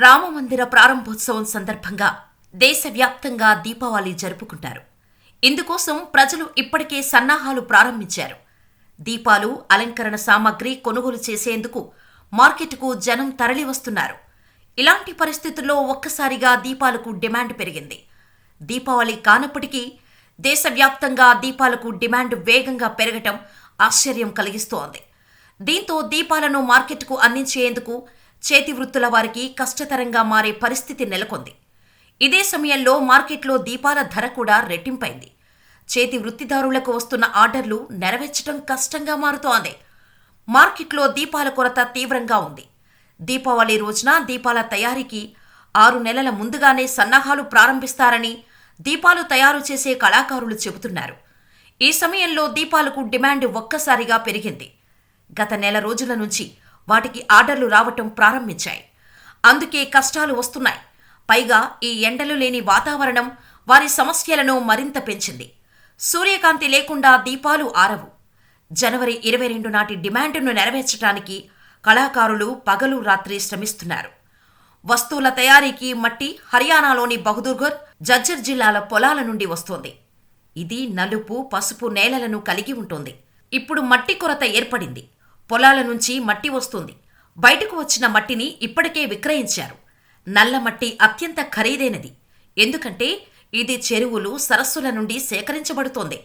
రామమందిర ప్రారంభోత్సవం సందర్భంగా దేశవ్యాప్తంగా దీపావళి జరుపుకుంటారు. ఇందుకోసం ప్రజలు ఇప్పటికే సన్నాహాలు ప్రారంభించారు. దీపాలు అలంకరణ సామాగ్రి కొనుగోలు చేసేందుకు మార్కెట్కు జనం తరలివస్తున్నారు. ఇలాంటి పరిస్థితుల్లో ఒక్కసారిగా దీపాలకు డిమాండ్ పెరిగింది. దీపావళి కానప్పటికీ దేశవ్యాప్తంగా దీపాలకు డిమాండ్ వేగంగా పెరగటం ఆశ్చర్యం కలిగిస్తోంది. దీంతో దీపాలను మార్కెట్కు అందించేందుకు చేతి వృత్తుల వారికి కష్టతరంగా మారే పరిస్థితి నెలకొంది. ఇదే సమయంలో మార్కెట్లో దీపాల ధర కూడా రెట్టింపైంది. చేతి వృత్తిదారులకు వస్తున్న ఆర్డర్లు నెరవేర్చడం కష్టంగా మారుతోంది. మార్కెట్లో దీపాల కొరత తీవ్రంగా ఉంది. దీపావళి రోజున దీపాల తయారీకి ఆరు నెలల ముందుగానే సన్నాహాలు ప్రారంభిస్తారని దీపాలు తయారు చేసే కళాకారులు చెబుతున్నారు. ఈ సమయంలో దీపాలకు డిమాండ్ ఒక్కసారిగా పెరిగింది. గత నెల రోజుల నుంచి వాటికి ఆర్డర్లు రావటం ప్రారంభించాయి. అందుకే కష్టాలు వస్తున్నాయి. పైగా ఈ ఎండలు లేని వాతావరణం వారి సమస్యలను మరింత పెంచింది. సూర్యకాంతి లేకుండా దీపాలు ఆరవు. జనవరి ఇరవై రెండు నాటి డిమాండ్ను నెరవేర్చడానికి కళాకారులు పగలు రాత్రి శ్రమిస్తున్నారు. వస్తువుల తయారీకి మట్టి హర్యానాలోని బహదూర్గర్ జజ్జర్ జిల్లాల పొలాల నుండి వస్తోంది. ఇది నలుపు పసుపు నేలలను కలిగి ఉంటుంది. ఇప్పుడు మట్టి కొరత ఏర్పడింది. పొలాల నుంచి మట్టి వస్తుంది. బయటకు వచ్చిన మట్టిని ఇప్పటికే విక్రయించారు. నల్ల మట్టి అత్యంత ఖరీదైనది. ఎందుకంటే ఇది చెరువులు సరస్సుల నుండి సేకరించబడుతోంది.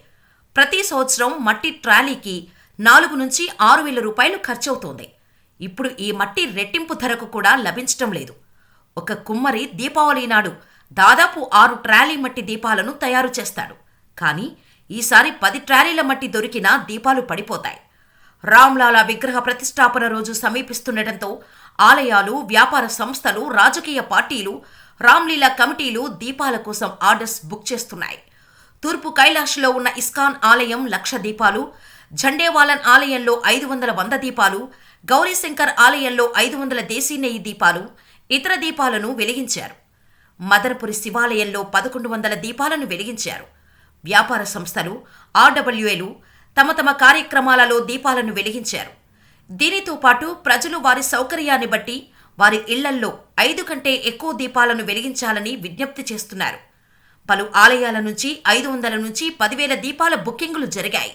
ప్రతి సంవత్సరం మట్టి ట్రాలీకి నాలుగు నుంచి ఆరు వేల రూపాయలు ఖర్చవుతోంది. ఇప్పుడు ఈ మట్టి రెట్టింపు ధరకు కూడా లభించటం లేదు. ఒక కుమ్మరి దీపావళి నాడు దాదాపు ఆరు ట్రాలీ మట్టి దీపాలను తయారు చేస్తాడు. కానీ ఈసారి పది ట్రాలీల మట్టి దొరికినా దీపాలు పడిపోతాయి. రామ్లాలా విగ్రహ ప్రతిష్టాపన రోజు సమీపిస్తుండటంతో ఆలయాలు వ్యాపార సంస్థలు రాజకీయ పార్టీలు రామ్లీలా కమిటీలు దీపాల కోసం ఆర్డర్స్ బుక్ చేస్తున్నాయి. తూర్పు కైలాష్లో ఉన్న ఇస్కాన్ ఆలయం లక్ష దీపాలు ఝండేవాలన్ ఆలయంలో ఐదు వందల వంద దీపాలు గౌరీశంకర్ ఆలయంలో ఐదు వందల దేశీ నెయ్యి దీపాలు ఇతర దీపాలను వెలిగించారు. మదనపురి శివాలయంలో పదకొండు వందల దీపాలను వెలిగించారు. వ్యాపార సంస్థలు ఆర్డబ్ల్యూఏలు తమ తమ కార్యక్రమాలలో దీపాలను వెలిగించారు. దీనితో పాటు ప్రజలు వారి సౌకర్యాన్ని బట్టి వారి ఇళ్ళల్లో ఐదు కంటే ఎక్కువ దీపాలను వెలిగించాలని విజ్ఞప్తి చేస్తున్నారు. పలు ఆలయాల నుంచి ఐదు వందల నుంచి పదివేల దీపాల బుకింగులు జరిగాయి.